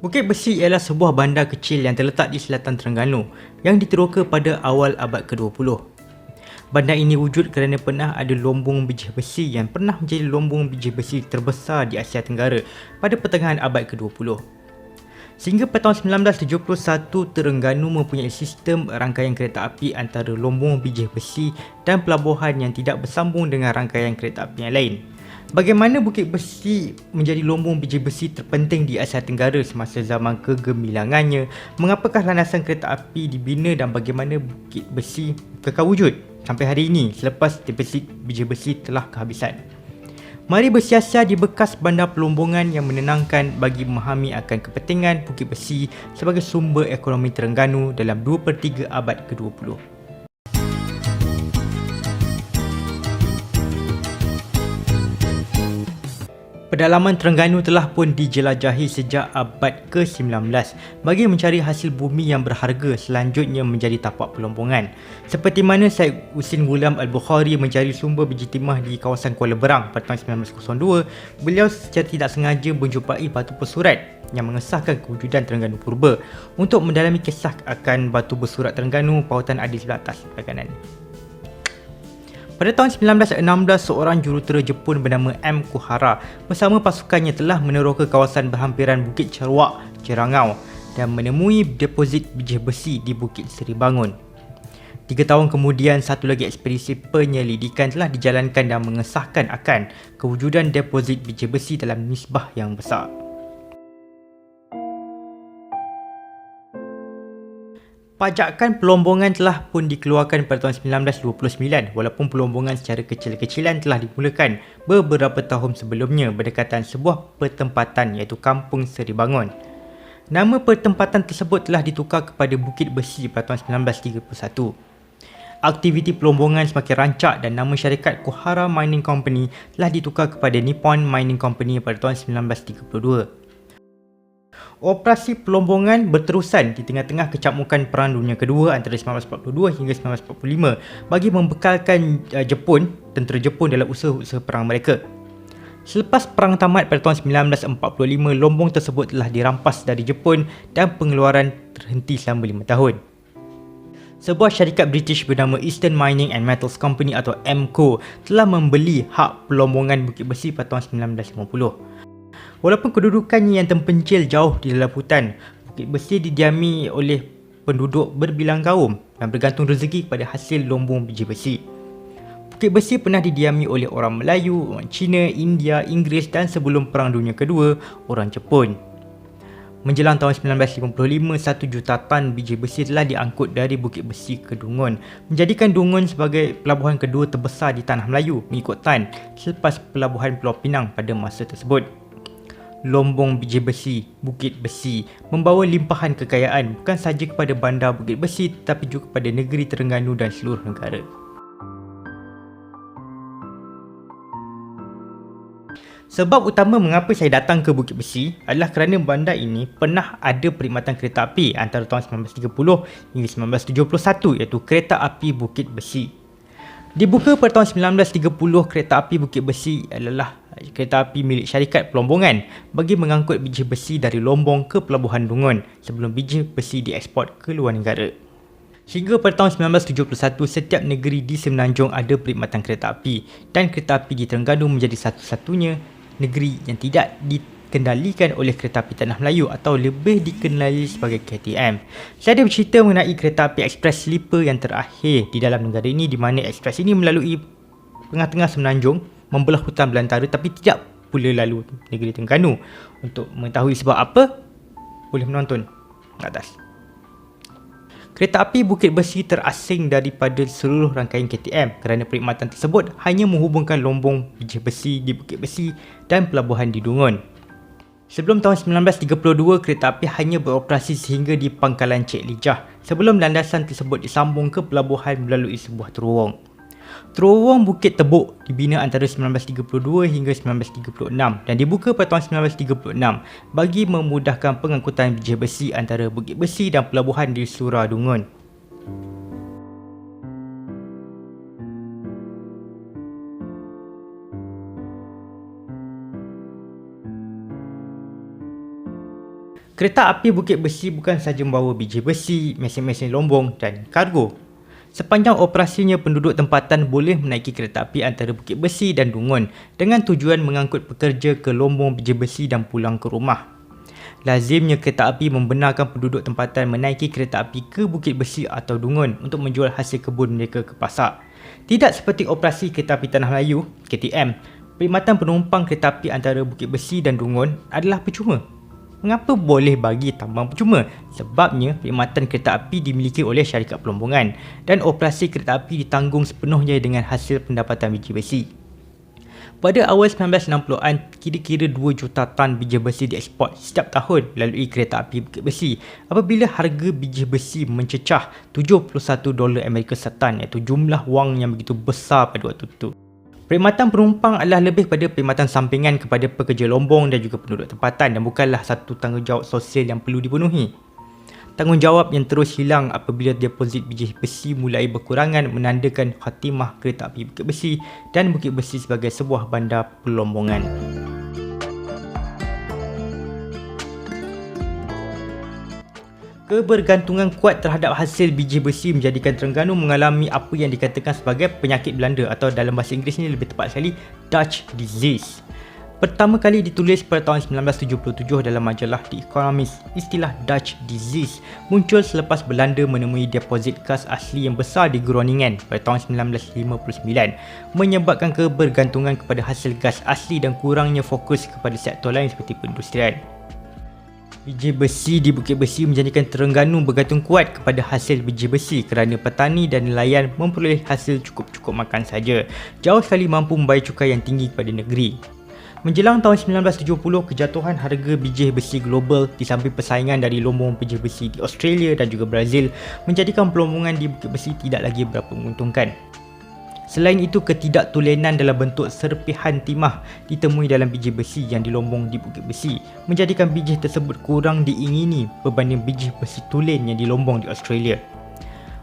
Bukit Besi ialah sebuah bandar kecil yang terletak di selatan Terengganu yang diteroka pada awal abad ke-20. Bandar ini wujud kerana pernah ada lombong biji besi yang pernah menjadi lombong biji besi terbesar di Asia Tenggara pada pertengahan abad ke-20. Sehingga pada tahun 1971, Terengganu mempunyai sistem rangkaian kereta api antara lombong biji besi dan pelabuhan yang tidak bersambung dengan rangkaian kereta api yang lain. Bagaimana Bukit Besi menjadi lombong biji besi terpenting di Asia Tenggara semasa zaman kegemilangannya? Mengapakah landasan kereta api dibina dan bagaimana Bukit Besi kekal wujud sampai hari ini selepas deposit biji besi telah kehabisan? Mari bersiasat di bekas bandar pelombongan yang menenangkan bagi memahami akan kepentingan Bukit Besi sebagai sumber ekonomi Terengganu dalam 2 per 3 abad ke-20. Pedalaman Terengganu telah pun dijelajahi sejak abad ke-19 bagi mencari hasil bumi yang berharga selanjutnya menjadi tapak pelombongan. Seperti mana Syed Husin Ghulam Al-Bukhari mencari sumber biji timah di kawasan Kuala Berang pada tahun 1902, beliau secara tidak sengaja menjumpai batu pesurat yang mengesahkan kewujudan Terengganu Purba untuk mendalami kisah akan batu bersurat Terengganu pautan ada di sebelah atas kanan. Pada tahun 1916, seorang jurutera Jepun bernama M. Kuhara bersama pasukannya telah meneroka kawasan berhampiran Bukit Cerwak, Cerangau dan menemui deposit biji besi di Bukit Seri Bangun. Tiga tahun kemudian, satu lagi ekspedisi penyelidikan telah dijalankan dan mengesahkan akan kewujudan deposit biji besi dalam nisbah yang besar. Pajakan pelombongan telah pun dikeluarkan pada tahun 1929 walaupun pelombongan secara kecil-kecilan telah dimulakan beberapa tahun sebelumnya berdekatan sebuah pertempatan iaitu Kampung Seri Bangun. Nama pertempatan tersebut telah ditukar kepada Bukit Besi pada tahun 1931. Aktiviti pelombongan semakin rancak dan nama syarikat Kuhara Mining Company telah ditukar kepada Nippon Mining Company pada tahun 1932. Operasi pelombongan berterusan di tengah-tengah kecamukan Perang Dunia Kedua antara 1942 hingga 1945 bagi membekalkan uh, Jepun, tentera Jepun dalam usaha-usaha perang mereka. Selepas perang tamat pada tahun 1945, lombong tersebut telah dirampas dari Jepun dan pengeluaran terhenti selama 5 tahun. Sebuah syarikat British bernama Eastern Mining and Metals Company atau EMCO telah membeli hak pelombongan Bukit Besi pada tahun 1950. Walaupun kedudukannya yang terpencil jauh di dalam hutan, Bukit Besi didiami oleh penduduk berbilang kaum dan bergantung rezeki kepada hasil lombong biji besi. Bukit Besi pernah didiami oleh orang Melayu, orang Cina, India, Inggeris dan sebelum Perang Dunia Kedua, orang Jepun. Menjelang tahun 1955, satu juta tan biji besi telah diangkut dari Bukit Besi ke Dungun, menjadikan Dungun sebagai pelabuhan kedua terbesar di Tanah Melayu mengikut tan selepas pelabuhan Pulau Pinang pada masa tersebut. Lombong Biji Besi, Bukit Besi membawa limpahan kekayaan bukan sahaja kepada bandar Bukit Besi tetapi juga kepada negeri Terengganu dan seluruh negara. Sebab utama mengapa saya datang ke Bukit Besi adalah kerana bandar ini pernah ada perkhidmatan kereta api antara tahun 1930 hingga 1971 iaitu Kereta Api Bukit Besi. Dibuka pada tahun 1930, kereta api Bukit Besi adalah kereta api milik syarikat pelombongan bagi mengangkut biji besi dari Lombong ke Pelabuhan Dungun sebelum biji besi dieksport ke luar negara. Hingga pada tahun 1971, setiap negeri di Semenanjung ada perkhidmatan kereta api dan kereta api di Terengganu menjadi satu-satunya negeri yang tidak di dikendalikan oleh kereta api Tanah Melayu atau lebih dikenali sebagai KTM. Saya ada bercerita mengenai kereta api ekspres sleeper yang terakhir di dalam negara ini di mana ekspres ini melalui tengah-tengah semenanjung membelah hutan belantara tapi tidak pula lalu negeri Terengganu. Untuk mengetahui sebab apa, boleh menonton atas. Kereta api Bukit Besi terasing daripada seluruh rangkaian KTM kerana perkhidmatan tersebut hanya menghubungkan lombong biji besi di Bukit Besi dan pelabuhan di Dungun. Sebelum tahun 1932, kereta api hanya beroperasi sehingga di pangkalan Cik Lijah sebelum landasan tersebut disambung ke pelabuhan melalui sebuah terowong. Terowong Bukit Tebuk dibina antara 1932 hingga 1936 dan dibuka pada tahun 1936 bagi memudahkan pengangkutan biji besi antara Bukit Besi dan pelabuhan di Surah Dungun. Kereta api Bukit Besi bukan sahaja membawa biji besi, mesin-mesin lombong dan kargo. Sepanjang operasinya, penduduk tempatan boleh menaiki kereta api antara Bukit Besi dan Dungun dengan tujuan mengangkut pekerja ke lombong biji besi dan pulang ke rumah. Lazimnya kereta api membenarkan penduduk tempatan menaiki kereta api ke Bukit Besi atau Dungun untuk menjual hasil kebun mereka ke pasar. Tidak seperti operasi kereta api Tanah Melayu, KTM, perkhidmatan penumpang kereta api antara Bukit Besi dan Dungun adalah percuma. Mengapa boleh bagi tambang percuma? Sebabnya perkhidmatan kereta api dimiliki oleh syarikat pelombongan dan operasi kereta api ditanggung sepenuhnya dengan hasil pendapatan biji besi. Pada awal 1960-an, kira-kira 2 juta tan biji besi diekspor setiap tahun melalui kereta api Bukit Besi apabila harga biji besi mencecah 71 dolar Amerika setan iaitu jumlah wang yang begitu besar pada waktu itu. Perkhidmatan penumpang adalah lebih pada perkhidmatan sampingan kepada pekerja lombong dan juga penduduk tempatan dan bukanlah satu tanggungjawab sosial yang perlu dipenuhi. Tanggungjawab yang terus hilang apabila deposit biji besi mulai berkurangan menandakan khatimah kereta api Bukit Besi dan Bukit Besi sebagai sebuah bandar pelombongan. Kebergantungan kuat terhadap hasil biji besi menjadikan Terengganu mengalami apa yang dikatakan sebagai penyakit Belanda atau dalam bahasa Inggeris ini lebih tepat sekali Dutch disease. Pertama kali ditulis pada tahun 1977 dalam majalah The Economist, istilah Dutch disease muncul selepas Belanda menemui deposit gas asli yang besar di Groningen pada tahun 1959 menyebabkan kebergantungan kepada hasil gas asli dan kurangnya fokus kepada sektor lain seperti perindustrian. Biji besi di Bukit Besi menjadikan Terengganu bergantung kuat kepada hasil biji besi kerana petani dan nelayan memperoleh hasil cukup-cukup makan saja. Jauh sekali mampu membayar cukai yang tinggi kepada negeri. Menjelang tahun 1970, kejatuhan harga biji besi global di samping persaingan dari lombong biji besi di Australia dan juga Brazil menjadikan pelombongan di Bukit Besi tidak lagi berapa menguntungkan. Selain itu, ketidaktulenan dalam bentuk serpihan timah ditemui dalam biji besi yang dilombong di Bukit Besi menjadikan biji tersebut kurang diingini berbanding biji besi tulen yang dilombong di Australia.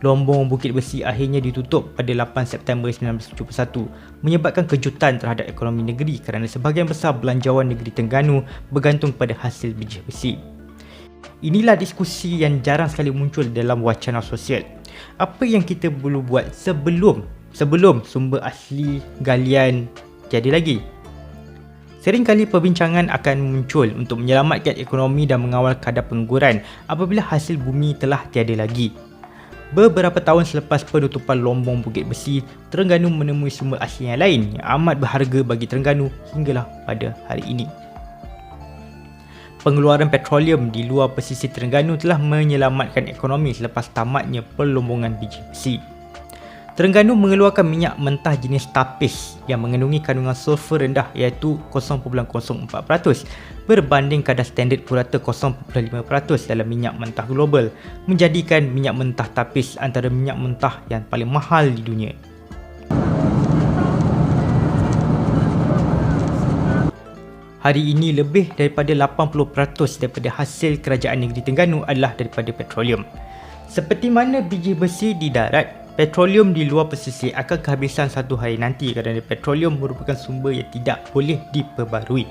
Lombong Bukit Besi akhirnya ditutup pada 8 September 1971 menyebabkan kejutan terhadap ekonomi negeri kerana sebahagian besar belanjawan negeri Tengganu bergantung pada hasil biji besi. Inilah diskusi yang jarang sekali muncul dalam wacana sosial. Apa yang kita perlu buat sebelum sebelum sumber asli galian jadi lagi. Seringkali perbincangan akan muncul untuk menyelamatkan ekonomi dan mengawal kadar pengguran apabila hasil bumi telah tiada lagi. Beberapa tahun selepas penutupan lombong Bukit Besi, Terengganu menemui sumber asli yang lain yang amat berharga bagi Terengganu hinggalah pada hari ini. Pengeluaran petroleum di luar pesisir Terengganu telah menyelamatkan ekonomi selepas tamatnya perlombongan biji besi. Terengganu mengeluarkan minyak mentah jenis tapis yang mengandungi kandungan sulfur rendah iaitu 0.04% berbanding kadar standard purata 0.5% dalam minyak mentah global menjadikan minyak mentah tapis antara minyak mentah yang paling mahal di dunia. Hari ini lebih daripada 80% daripada hasil kerajaan negeri Terengganu adalah daripada petroleum. Seperti mana biji besi di darat, Petroleum di luar pesisir akan kehabisan satu hari nanti kerana petroleum merupakan sumber yang tidak boleh diperbarui.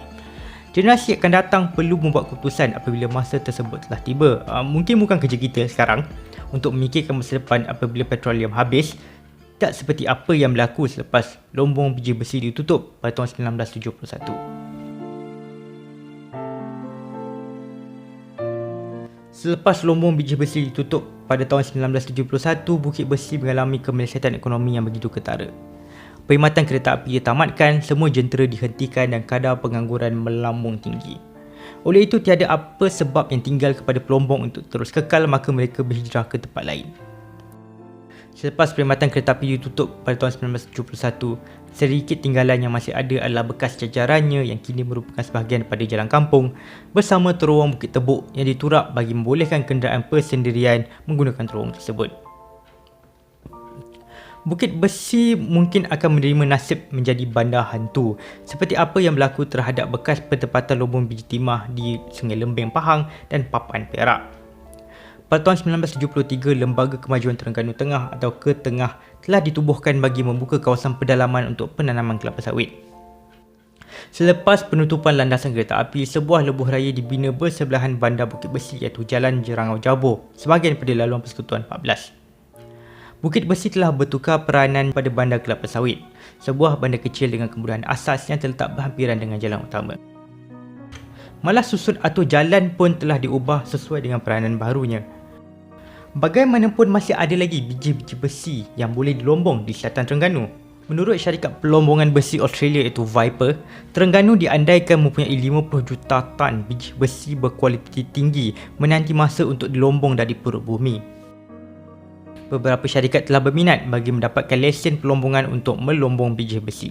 Generasi akan datang perlu membuat keputusan apabila masa tersebut telah tiba. Uh, mungkin bukan kerja kita sekarang untuk memikirkan masa depan apabila petroleum habis tak seperti apa yang berlaku selepas lombong biji besi ditutup pada tahun 1971. Selepas lombong biji besi ditutup pada tahun 1971, Bukit Besi mengalami kemelesetan ekonomi yang begitu ketara. Perkhidmatan kereta api ditamatkan, semua jentera dihentikan dan kadar pengangguran melambung tinggi. Oleh itu, tiada apa sebab yang tinggal kepada pelombong untuk terus kekal maka mereka berhijrah ke tempat lain. Selepas perkhidmatan kereta api ditutup pada tahun 1971, Sedikit tinggalan yang masih ada adalah bekas jajarannya yang kini merupakan sebahagian pada jalan kampung bersama terowong Bukit Tebuk yang diturap bagi membolehkan kenderaan persendirian menggunakan terowong tersebut. Bukit Besi mungkin akan menerima nasib menjadi bandar hantu seperti apa yang berlaku terhadap bekas pertempatan lombong biji timah di Sungai Lembing Pahang dan Papan Perak. Pada tahun 1973, Lembaga Kemajuan Terengganu Tengah atau Ketengah telah ditubuhkan bagi membuka kawasan pedalaman untuk penanaman kelapa sawit. Selepas penutupan landasan kereta api, sebuah lebuh raya dibina bersebelahan bandar Bukit Besi iaitu Jalan Jerangau Jabor, sebahagian pada laluan Persekutuan 14. Bukit Besi telah bertukar peranan pada bandar kelapa sawit, sebuah bandar kecil dengan kemudahan asas yang terletak berhampiran dengan jalan utama. Malah susun atau jalan pun telah diubah sesuai dengan peranan barunya. Bagaimanapun masih ada lagi biji-biji besi yang boleh dilombong di selatan Terengganu Menurut syarikat pelombongan besi Australia iaitu Viper, Terengganu diandaikan mempunyai 50 juta tan biji besi berkualiti tinggi menanti masa untuk dilombong dari perut bumi. Beberapa syarikat telah berminat bagi mendapatkan lesen pelombongan untuk melombong biji besi.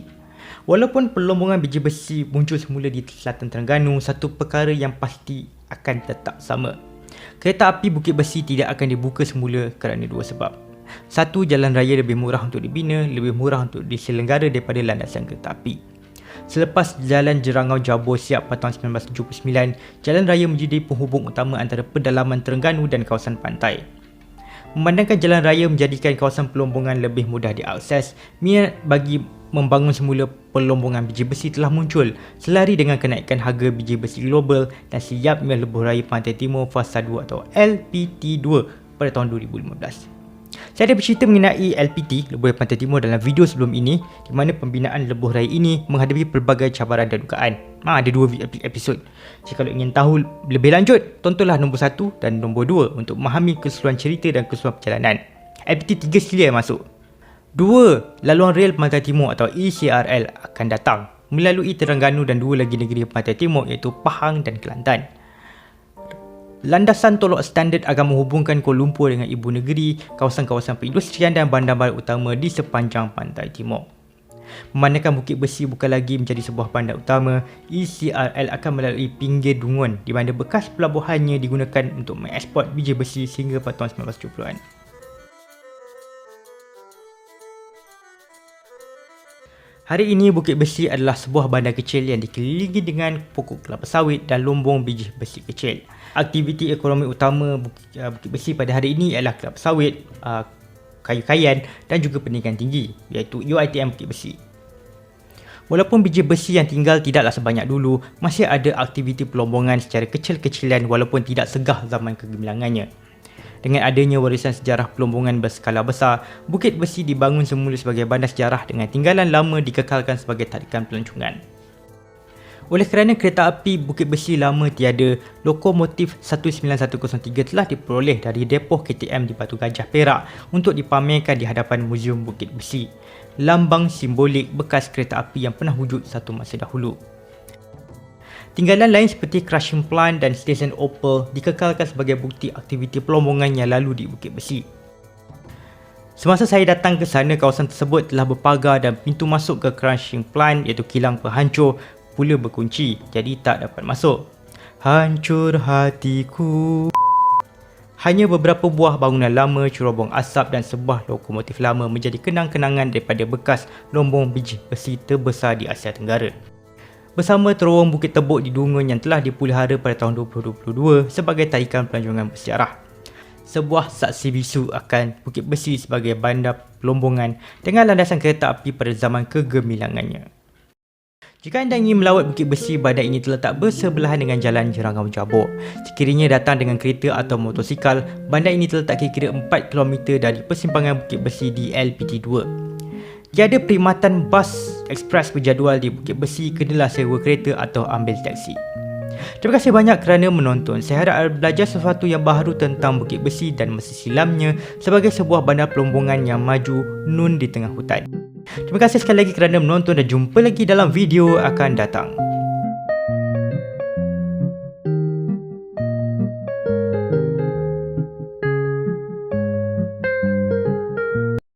Walaupun pelombongan biji besi muncul semula di selatan Terengganu, satu perkara yang pasti akan tetap sama. Kereta api Bukit Besi tidak akan dibuka semula kerana dua sebab. Satu, jalan raya lebih murah untuk dibina, lebih murah untuk diselenggara daripada landasan kereta api. Selepas jalan Jerangau Jabor siap pada tahun 1979, jalan raya menjadi penghubung utama antara pedalaman Terengganu dan kawasan pantai. Memandangkan jalan raya menjadikan kawasan pelombongan lebih mudah diakses, minat bagi membangun semula pelombongan biji besi telah muncul selari dengan kenaikan harga biji besi global dan siapnya lebuh raya Pantai Timur Fasa 2 atau LPT2 pada tahun 2015. Saya ada bercerita mengenai LPT, Lebuh Raya Pantai Timur dalam video sebelum ini di mana pembinaan Lebuh Raya ini menghadapi pelbagai cabaran dan dugaan. Ha, ada dua episod. Jadi kalau ingin tahu lebih lanjut, tontonlah nombor satu dan nombor dua untuk memahami keseluruhan cerita dan keseluruhan perjalanan. LPT 3 sila yang masuk. Dua, laluan rel Pantai Timur atau ECRL akan datang melalui Terengganu dan dua lagi negeri Pantai Timur iaitu Pahang dan Kelantan. Landasan tolok standard akan menghubungkan Kuala Lumpur dengan ibu negeri, kawasan-kawasan perindustrian dan bandar-bandar utama di sepanjang pantai timur. Memandangkan Bukit Besi bukan lagi menjadi sebuah bandar utama, ECRL akan melalui pinggir Dungun di mana bekas pelabuhannya digunakan untuk mengeksport biji besi sehingga pada tahun 1970-an. Hari ini Bukit Besi adalah sebuah bandar kecil yang dikelilingi dengan pokok kelapa sawit dan lombong biji besi kecil aktiviti ekonomi utama Bukit, uh, Bukit Besi pada hari ini ialah kelapa sawit, uh, kayu kayan dan juga pendidikan tinggi iaitu UITM Bukit Besi. Walaupun biji besi yang tinggal tidaklah sebanyak dulu, masih ada aktiviti pelombongan secara kecil-kecilan walaupun tidak segah zaman kegemilangannya. Dengan adanya warisan sejarah pelombongan berskala besar, Bukit Besi dibangun semula sebagai bandar sejarah dengan tinggalan lama dikekalkan sebagai tarikan pelancongan. Oleh kerana kereta api Bukit Besi lama tiada, lokomotif 19103 telah diperoleh dari depoh KTM di Batu Gajah Perak untuk dipamerkan di hadapan Muzium Bukit Besi. Lambang simbolik bekas kereta api yang pernah wujud satu masa dahulu. Tinggalan lain seperti crushing plant dan stesen Opel dikekalkan sebagai bukti aktiviti pelombongan yang lalu di Bukit Besi. Semasa saya datang ke sana, kawasan tersebut telah berpagar dan pintu masuk ke crushing plant iaitu kilang penghancur pula berkunci jadi tak dapat masuk. Hancur hatiku. Hanya beberapa buah bangunan lama, cerobong asap dan sebuah lokomotif lama menjadi kenang-kenangan daripada bekas lombong biji besi terbesar di Asia Tenggara. Bersama terowong Bukit Tebuk di Dungun yang telah dipulihara pada tahun 2022 sebagai tarikan pelancongan bersejarah. Sebuah saksi bisu akan Bukit Besi sebagai bandar pelombongan dengan landasan kereta api pada zaman kegemilangannya. Jika anda ingin melawat Bukit Besi, bandar ini terletak bersebelahan dengan Jalan Jerangau Jabor. Sekiranya datang dengan kereta atau motosikal, bandar ini terletak kira-kira 4 km dari persimpangan Bukit Besi di LPT2. Jika ada perkhidmatan bas ekspres berjadual di Bukit Besi, kenalah sewa kereta atau ambil taksi. Terima kasih banyak kerana menonton. Saya harap anda belajar sesuatu yang baru tentang Bukit Besi dan masa silamnya sebagai sebuah bandar pelombongan yang maju nun di tengah hutan. Terima kasih sekali lagi kerana menonton dan jumpa lagi dalam video akan datang.